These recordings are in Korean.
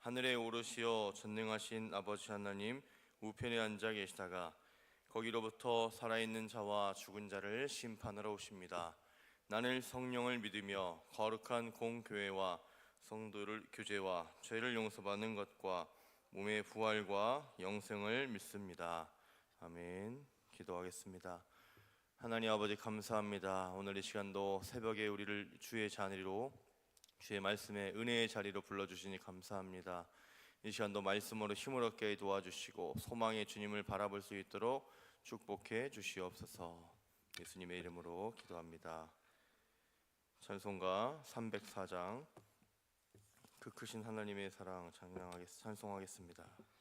하늘에 오르시어 전능하신 아버지 하나님 우편에 앉아 계시다가 거기로부터 살아있는 자와 죽은 자를 심판하러 오십니다. 나는 성령을 믿으며 거룩한 공교회와 성도를 교제와 죄를 용서받는 것과 몸의 부활과 영생을 믿습니다. 아멘. 기도하겠습니다. 하나님 아버지 감사합니다. 오늘 이 시간도 새벽에 우리를 주의 자리로 주의 말씀에 은혜의 자리로 불러주시니 감사합니다. 이 시간도 말씀으로 힘을 얻게 도와주시고 소망의 주님을 바라볼 수 있도록 축복해 주시옵소서. 예수님의 이름으로 기도합니다. 찬송가 304장 그 크신 하나님의 사랑 찬양하겠 찬송하겠습니다.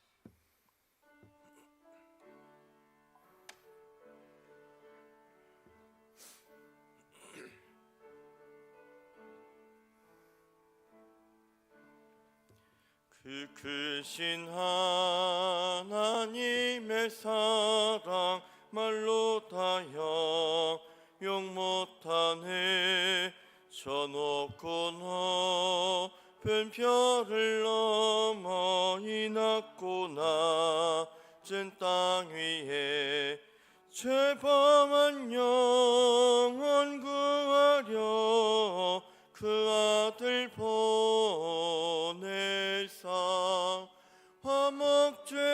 그 크신 하나님의 사랑 말로 다여 용 못하네. 저 높고 높은 별을 넘어 이 낮고 낮은 땅 위에 죄범한 영혼 구하려 그 아들 보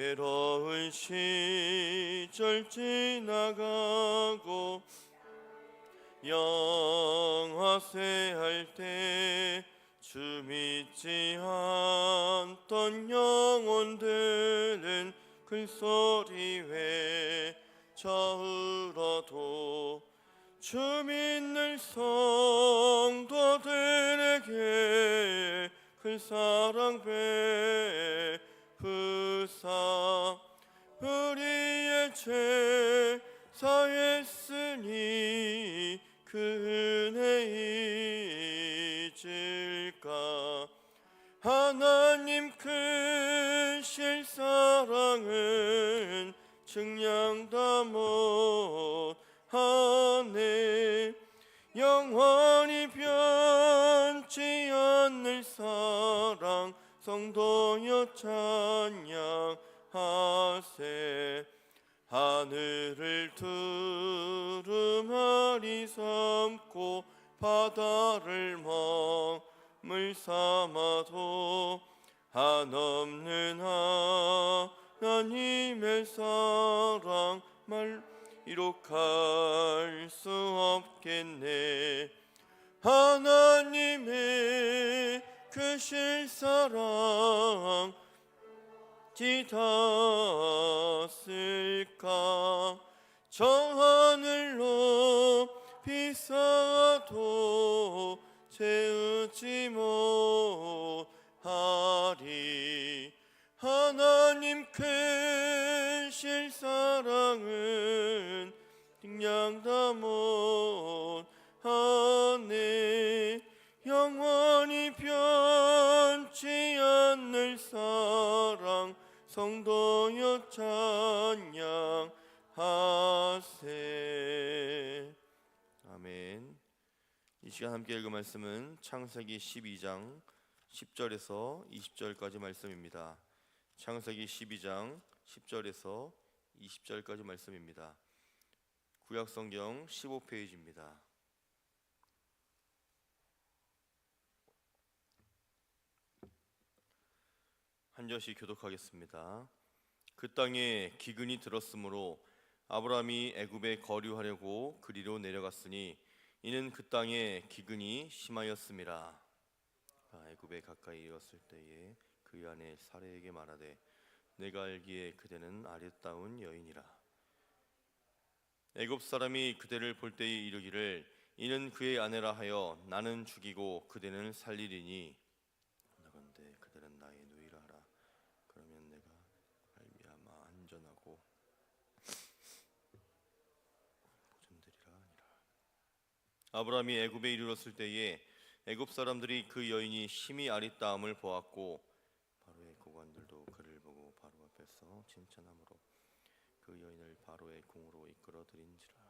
괴로운 시절 지나가고 영화세 할 때 주 믿지 않던 영혼들은 큰 소리 외쳐 울어도 주 믿는 성도들에게 큰 사랑 베푸사 우리의 죄 사했으니 그 은혜 잊을까? 하나님 크실 사랑은 증량 다 못하네. 영원히 변치 않는 사랑 성도여 찬양하세. 하늘을 두루마리 삼고 바다를 멍물 삼아도 한없는 하나님의 사랑 말 이룩할 수 없겠네. 하나님의 크실 사랑 지닿았을까? 저 하늘로 비싸도 채우지 못하리. 하나님 크실 사랑은 등량다 못 변치 않는 사랑 성도여 찬양하세. 아멘. 이 시간 함께 읽은 말씀은 창세기 12장 10절에서 20절까지 말씀입니다. 창세기 12장 10절에서 20절까지 말씀입니다. 구약성경 15페이지입니다 한 절씩 교독하겠습니다. 그 땅에 기근이 들었으므로 아브라함이 애굽에 거류하려고 그리로 내려갔으니 이는 그 땅에 기근이 심하였음이라 아, 애굽에 가까이 이었을 때에 그 안에 사례에게 말하되 내가 알기에 그대는 아름다운 여인이라. 애굽 사람이 그대를 볼 때에 이르기를 이는 그의 아내라 하여 나는 죽이고 그대는 살리리니. 나건대 그대는 나의 하라 그러면 내가 말미암아 안전하고 보존되리라 하니라. 아브라함이 애굽에 이르렀을 때에 애굽 사람들이 그 여인이 심히 아리따움을 보았고 바로의 고관들도 그를 보고 바로 앞에서 칭찬함으로 그 여인을 바로의 궁으로 이끌어 들인지라.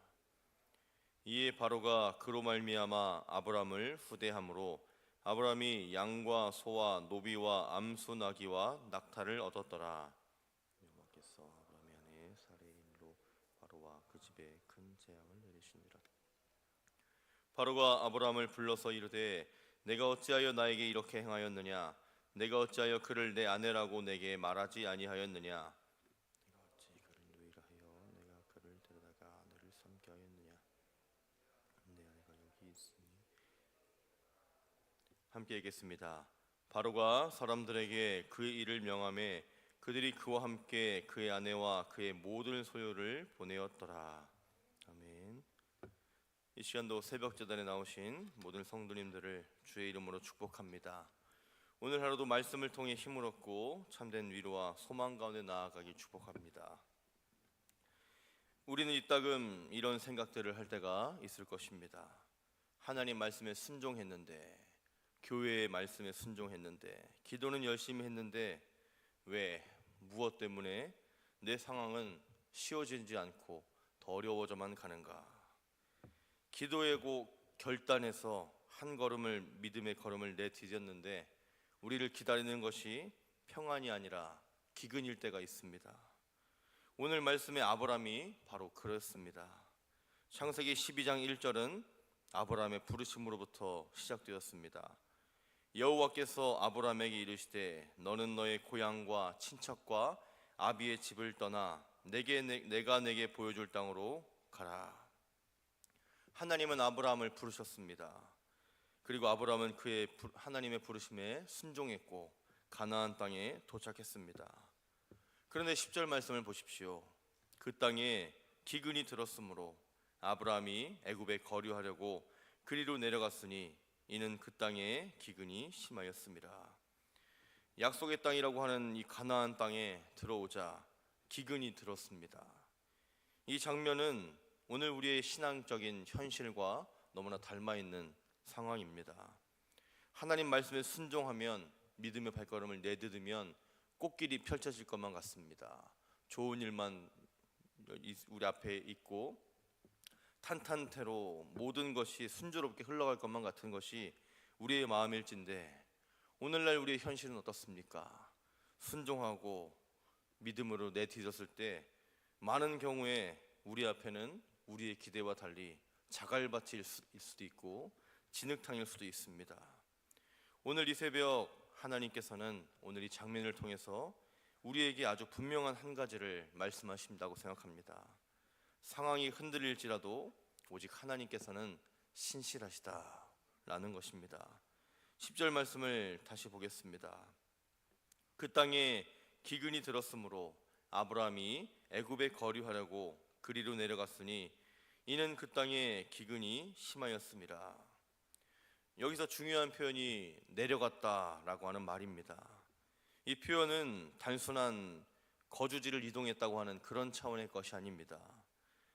이에 바로가 그로 말미암아 아브람을 후대함으로 아브람이 양과 소와 노비와 암수 나귀와 낙타를 얻었더라. 여호와께서 아브람의 아내 사레인로 바로와 그 집에 큰 재앙을 내리시니라. 바로가 아브람을 불러서 이르되 내가 어찌하여 나에게 이렇게 행하였느냐? 내가 어찌하여 그를 내 아내라고 내게 말하지 아니하였느냐 내가 어찌 그를 누이라 하여 내가 그를 데려다가 아내를 삼게 하였느냐 내 아내가 여기 있으니 함께 읽겠습니다. 바로가 사람들에게 그의 일을 명함에 그들이 그와 함께 그의 아내와 그의 모든 소유를 보내었더라. 아멘. 이 시간도 새벽 제단에 나오신 모든 성도님들을 주의 이름으로 축복합니다. 오늘 하루도 말씀을 통해 힘을 얻고 참된 위로와 소망 가운데 나아가기 축복합니다. 우리는 이따금 이런 생각들을 할 때가 있을 것입니다. 하나님 말씀에 순종했는데 교회의 말씀에 순종했는데 기도는 열심히 했는데 왜 무엇 때문에 내 상황은 쉬워지지 않고 더 어려워져만 가는가? 기도하고 결단해서 한 걸음을 믿음의 걸음을 내디뎠는데 우리를 기다리는 것이 평안이 아니라 기근일 때가 있습니다. 오늘 말씀의 아브람이 바로 그렇습니다. 창세기 12장 1절은 아브람의 부르심으로부터 시작되었습니다. 여호와께서 아브람에게 이르시되 너는 너의 고향과 친척과 아비의 집을 떠나 내게 내, 내가 내게 보여줄 땅으로 가라. 하나님은 아브라함을 부르셨습니다. 그리고 아브라함은 그의 부- 하나님의 부르심에 순종했고 가나안 땅에 도착했습니다. 그런데 10절 말씀을 보십시오. 그 땅에 기근이 들었으므로 아브라함이 애굽에 거류하려고 그리로 내려갔으니 이는 그 땅에 기근이 심하였습니다. 약속의 땅이라고 하는 이 가나안 땅에 들어오자 기근이 들었습니다. 이 장면은 오늘 우리의 신앙적인 현실과 너무나 닮아 있는 상황입니다. 하나님 말씀에 순종하면 믿음의 발걸음을 내딛으면 꽃길이 펼쳐질 것만 같습니다. 좋은 일만 우리 앞에 있고 탄탄태로 모든 것이 순조롭게 흘러갈 것만 같은 것이 우리의 마음일진데 오늘날 우리의 현실은 어떻습니까? 순종하고 믿음으로 내딛었을 때 많은 경우에 우리 앞에는 우리의 기대와 달리 자갈밭일 수- 수도 있고 진흙탕일 수도 있습니다. 오늘 이 새벽 하나님께서는 오늘 이 장면을 통해서 우리에게 아주 분명한 한 가지를 말씀하신다고 생각합니다. 상황이 흔들릴지라도 오직 하나님께서는 신실하시다라는 것입니다. 10절 말씀을 다시 보겠습니다. 그 땅에 기근이 들었으므로 아브라함이 애굽에 거류하려고 그리로 내려갔으니 이는 그 땅에 기근이 심하였습니다. 여기서 중요한 표현이 내려갔다라고 하는 말입니다. 이 표현은 단순한 거주지를 이동했다고 하는 그런 차원의 것이 아닙니다.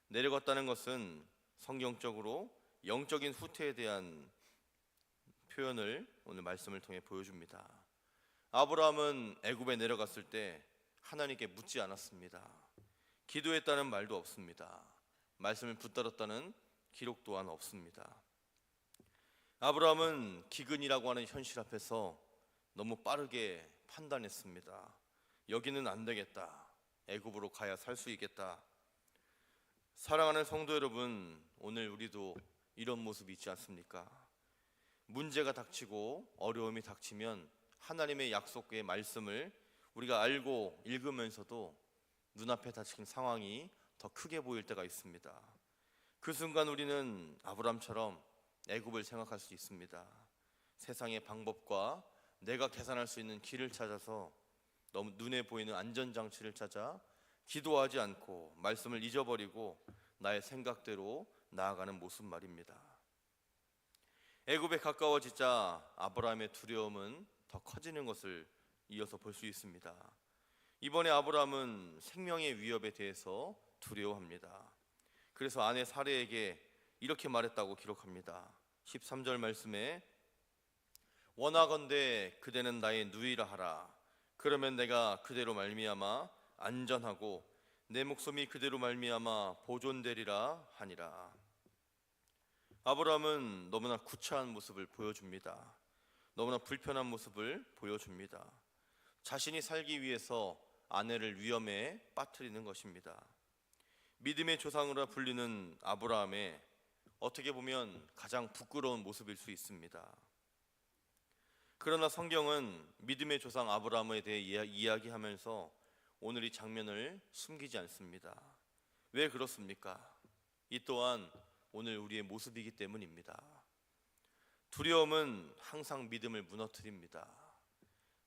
내려갔다는 것은 성경적으로 영적인 후퇴에 대한 표현을 오늘 말씀을 통해 보여줍니다. 아브라함은 애굽에 내려갔을 때 하나님께 묻지 않았습니다. 기도했다는 말도 없습니다. 말씀을 붙들었다는 기록 또한 없습니다. 아브라함은 기근이라고 하는 현실 앞에서 너무 빠르게 판단했습니다. 여기는 안 되겠다. 애굽으로 가야 살 수 있겠다. 사랑하는 성도 여러분, 오늘 우리도 이런 모습이 있지 않습니까? 문제가 닥치고 어려움이 닥치면 하나님의 약속의 말씀을 우리가 알고 읽으면서도 눈앞에 닥친 상황이 더 크게 보일 때가 있습니다. 그 순간 우리는 아브람처럼 애굽을 생각할 수 있습니다. 세상의 방법과 내가 계산할 수 있는 길을 찾아서 너무 눈에 보이는 안전장치를 찾아 기도하지 않고 말씀을 잊어버리고 나의 생각대로 나아가는 모습 말입니다. 애굽에 가까워지자 아브라함의 두려움은 더 커지는 것을 이어서 볼 수 있습니다. 이번에 아브라함은 생명의 위협에 대해서 두려워합니다. 그래서 아내 사례에게 이렇게 말했다고 기록합니다. 13절 말씀에 원하건대 그대는 나의 누이라 하라. 그러면 내가 그대로 말미암아 안전하고 내 목숨이 그대로 말미암아 보존되리라 하니라. 아브라함은 너무나 구차한 모습을 보여줍니다. 너무나 불편한 모습을 보여줍니다. 자신이 살기 위해서 아내를 위험에 빠뜨리는 것입니다. 믿음의 조상으로 불리는 아브라함의 어떻게 보면 가장 부끄러운 모습일 수 있습니다. 그러나 성경은 믿음의 조상 아브라함에 대해 이야- 이야기하면서 오늘 이 장면을 숨기지 않습니다. 왜 그렇습니까? 이 또한 오늘 우리의 모습이기 때문입니다. 두려움은 항상 믿음을 무너뜨립니다.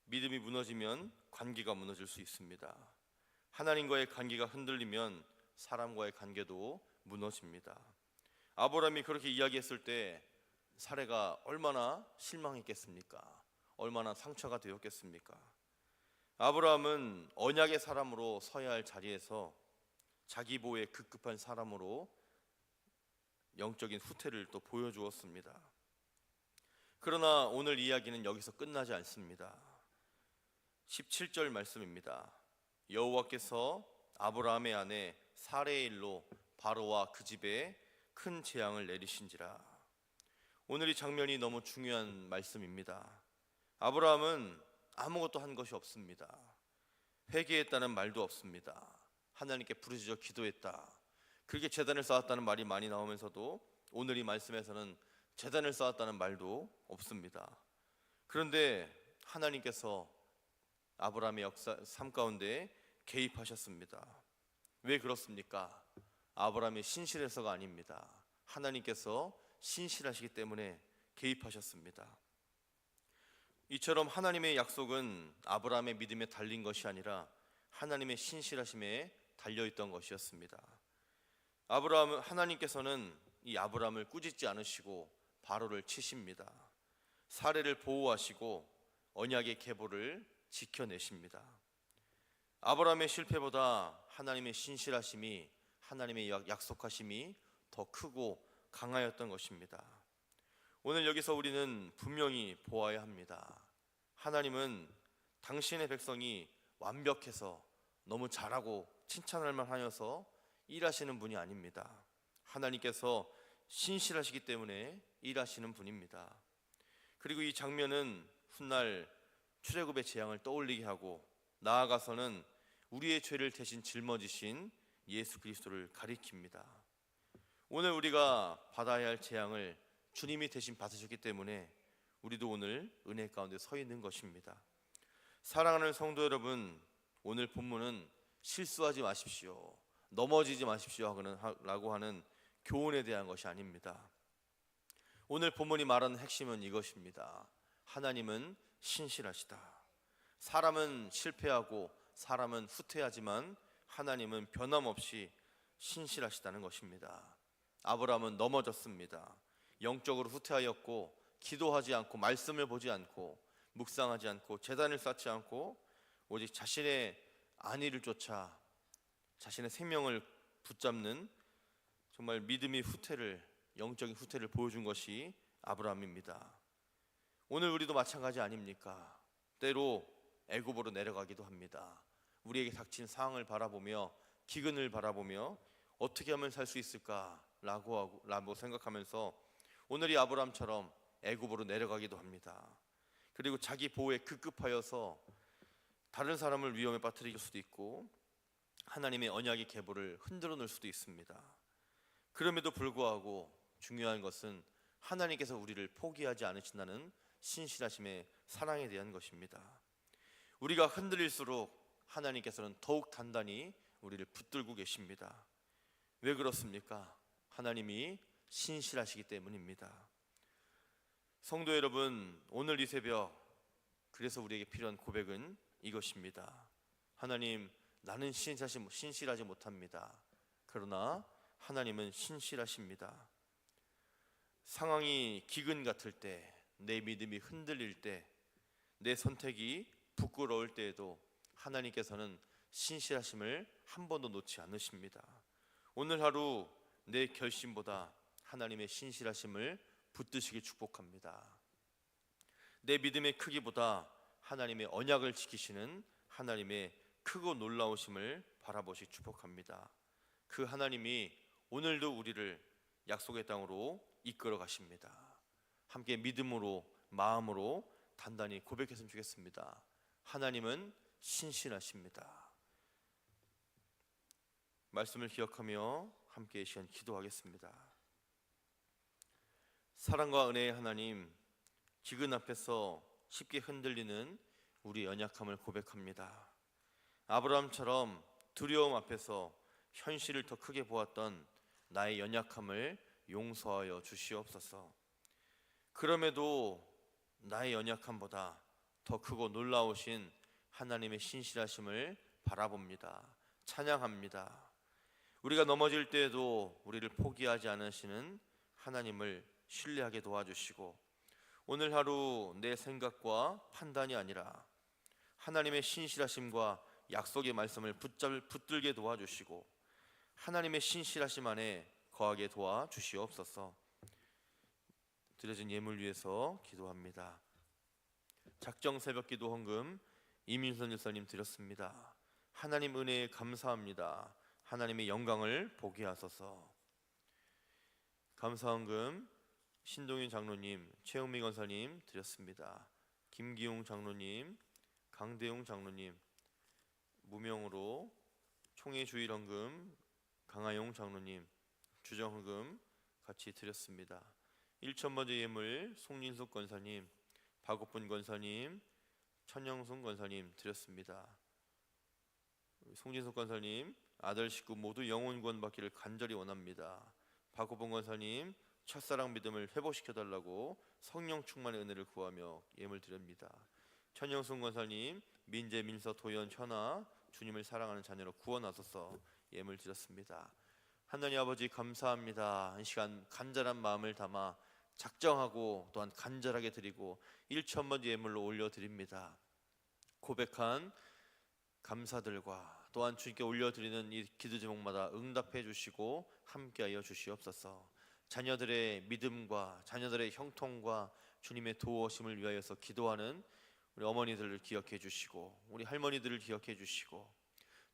믿음이 무너지면 관계가 무너질 수 있습니다. 하나님과의 관계가 흔들리면 사람과의 관계도 무너집니다. 아브라함이 그렇게 이야기했을 때 사례가 얼마나 실망했겠습니까? 얼마나 상처가 되었겠습니까? 아브라함은 언약의 사람으로 서야 할 자리에서 자기 보호에 급급한 사람으로 영적인 후퇴를 또 보여주었습니다. 그러나 오늘 이야기는 여기서 끝나지 않습니다. 17절 말씀입니다. 여호와께서 아브라함의 아내 사레의 일로 바로와 그 집에 큰 재앙을 내리신지라. 오늘 이 장면이 너무 중요한 말씀입니다. 아브라함은 아무것도 한 것이 없습니다. 회개했다는 말도 없습니다. 하나님께 부르짖어 기도했다. 그렇게 재단을 쌓았다는 말이 많이 나오면서도 오늘 이 말씀에서는 재단을 쌓았다는 말도 없습니다. 그런데 하나님께서 아브라함의 역사 삶 가운데 개입하셨습니다. 왜 그렇습니까? 아브라함이 신실해서가 아닙니다. 하나님께서 신실하시기 때문에 개입하셨습니다. 이처럼 하나님의 약속은 아브라함의 믿음에 달린 것이 아니라 하나님의 신실하심에 달려 있던 것이었습니다. 아브라함 하나님께서는 이 아브라함을 꾸짖지 않으시고 바로를 치십니다. 사례를 보호하시고 언약의 계보를 지켜내십니다. 아브라함의 실패보다 하나님의 신실하심이 하나님의 약- 약속하심이 더 크고 강하였던 것입니다. 오늘 여기서 우리는 분명히 보아야 합니다. 하나님은 당신의 백성이 완벽해서 너무 잘하고 칭찬할 만하여서 일하시는 분이 아닙니다. 하나님께서 신실하시기 때문에 일하시는 분입니다. 그리고 이 장면은 훗날 출애굽의 재앙을 떠올리게 하고 나아가서는 우리의 죄를 대신 짊어지신 예수 그리스도를 가리킵니다. 오늘 우리가 받아야 할 재앙을 주님이 대신 받으셨기 때문에 우리도 오늘 은혜 가운데 서 있는 것입니다. 사랑하는 성도 여러분, 오늘 본문은 실수하지 마십시오. 넘어지지 마십시오 라고 하는 교훈에 대한 것이 아닙니다. 오늘 본문이 말하는 핵심은 이것입니다. 하나님은 신실하시다. 사람은 실패하고 사람은 후퇴하지만 하나님은 변함없이 신실하시다는 것입니다. 아브라함은 넘어졌습니다. 영적으로 후퇴하였고 기도하지 않고 말씀을 보지 않고 묵상하지 않고 재단을 쌓지 않고 오직 자신의 안위를 쫓아 자신의 생명을 붙잡는 정말 믿음의 후퇴를 영적인 후퇴를 보여준 것이 아브라함입니다. 오늘 우리도 마찬가지 아닙니까? 때로 애굽으로 내려가기도 합니다. 우리에게 닥친 상황을 바라보며 기근을 바라보며 어떻게 하면 살 수 있을까라고 하고 라고 생각하면서 오늘 이 아브라함처럼 애굽으로 내려가기도 합니다. 그리고 자기 보호에 급급하여서 다른 사람을 위험에 빠뜨릴 수도 있고 하나님의 언약의 계보를 흔들어 놓을 수도 있습니다. 그럼에도 불구하고 중요한 것은 하나님께서 우리를 포기하지 않으신다는 신실하심의 사랑에 대한 것입니다. 우리가 흔들릴수록 하나님께서는 더욱 단단히 우리를 붙들고 계십니다. 왜 그렇습니까? 하나님이 신실하시기 때문입니다. 성도 여러분, 오늘 이 새벽 그래서 우리에게 필요한 고백은 이것입니다. 하나님, 나는 신실하지, 못합니다. 그러나 하나님은 신실하십니다. 상황이 기근 같을 때, 내 믿음이 흔들릴 때, 내 선택이 부끄러울 때에도 하나님께서는 신실하심을 한 번도 놓지 않으십니다. 오늘 하루 내 결심보다 하나님의 신실하심을 붙드시기 축복합니다. 내 믿음의 크기보다 하나님의 언약을 지키시는 하나님의 크고 놀라우심을 바라보시 축복합니다. 그 하나님이 오늘도 우리를 약속의 땅으로 이끌어 가십니다. 함께 믿음으로 마음으로 단단히 고백했으면 좋겠습니다. 하나님은 신실하십니다. 말씀을 기억하며 함께 이 시간 기도하겠습니다. 사랑과 은혜의 하나님, 기근 앞에서 쉽게 흔들리는 우리 연약함을 고백합니다. 아브라함처럼 두려움 앞에서 현실을 더 크게 보았던 나의 연약함을 용서하여 주시옵소서. 그럼에도 나의 연약함보다 더 크고 놀라우신 하나님의 신실하심을 바라봅니다. 찬양합니다. 우리가 넘어질 때에도 우리를 포기하지 않으시는 하나님을 신뢰하게 도와주시고 오늘 하루 내 생각과 판단이 아니라 하나님의 신실하심과 약속의 말씀을 붙잡을 붙들게 도와주시고 하나님의 신실하심 안에 거하게 도와주시옵소서. 드려진 예물 위해서 기도합니다. 작정 새벽 기도 헌금 이민선 일사님 드렸습니다. 하나님 은혜에 감사합니다. 하나님의 영광을 보게 하소서. 감사헌금 신동윤 장로님, 최영미 권사님 드렸습니다. 김기용 장로님, 강대용 장로님 무명으로 총회 주일 헌금 강하용 장로님 주정 헌금 같이 드렸습니다. 1천 번째 예물 송진숙 권사님, 박옥분 권사님, 천영순 권사님 드렸습니다. 송진숙 권사님 아들 식구 모두 영혼 구원 받기를 간절히 원합니다. 박호봉 권사님 첫사랑 믿음을 회복시켜 달라고 성령 충만의 은혜를 구하며 예물 드립니다. 천영순 권사님 민재 민서 도연 현아 주님을 사랑하는 자녀로 구원하소서 예물 드렸습니다. 하나님 아버지 감사합니다. 이 시간 간절한 마음을 담아 작정하고 또한 간절하게 드리고 1천 번째 예물로 올려 드립니다. 고백한 감사들과 또한 주님께 올려 드리는 이 기도 제목마다 응답해 주시고 함께하여 주시옵소서. 자녀들의 믿음과 자녀들의 형통과 주님의 도우심을 위하여서 기도하는 우리 어머니들을 기억해 주시고 우리 할머니들을 기억해 주시고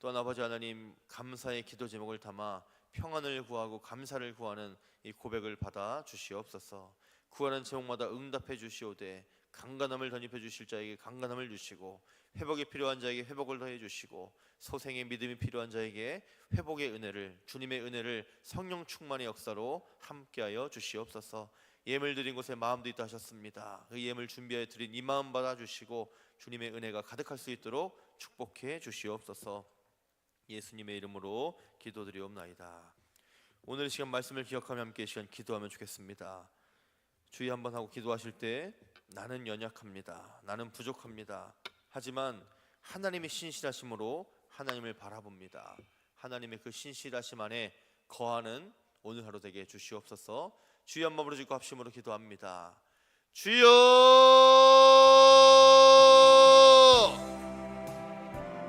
또한 아버지 하나님 감사의 기도 제목을 담아 평안을 구하고 감사를 구하는 이 고백을 받아 주시옵소서. 구하는 제목마다 응답해 주시오되 강간함을 덧입혀 주실 자에게 강간함을 주시고 회복이 필요한 자에게 회복을 더해 주시고 소생의 믿음이 필요한 자에게 회복의 은혜를 주님의 은혜를 성령 충만의 역사로 함께하여 주시옵소서. 예물 드린 곳에 마음도 있다 하셨습니다. 그 예물 준비해 드린 이 마음 받아 주시고 주님의 은혜가 가득할 수 있도록 축복해 주시옵소서. 예수님의 이름으로 기도드리옵나이다. 오늘 시간 말씀을 기억하며 함께 이 시간 기도하면 좋겠습니다. 주의 한번 하고 기도하실 때 나는 연약합니다. 나는 부족합니다. 하지만 하나님의 신실하심으로 하나님을 바라봅니다. 하나님의 그 신실하심 안에 거하는 오늘 하루 되게 주시옵소서. 주의 한 마음으로 주고 합심으로 기도합니다. 주여!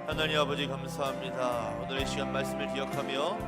하나님 아버지 감사합니다. 오늘 이 시간 말씀을 기억하며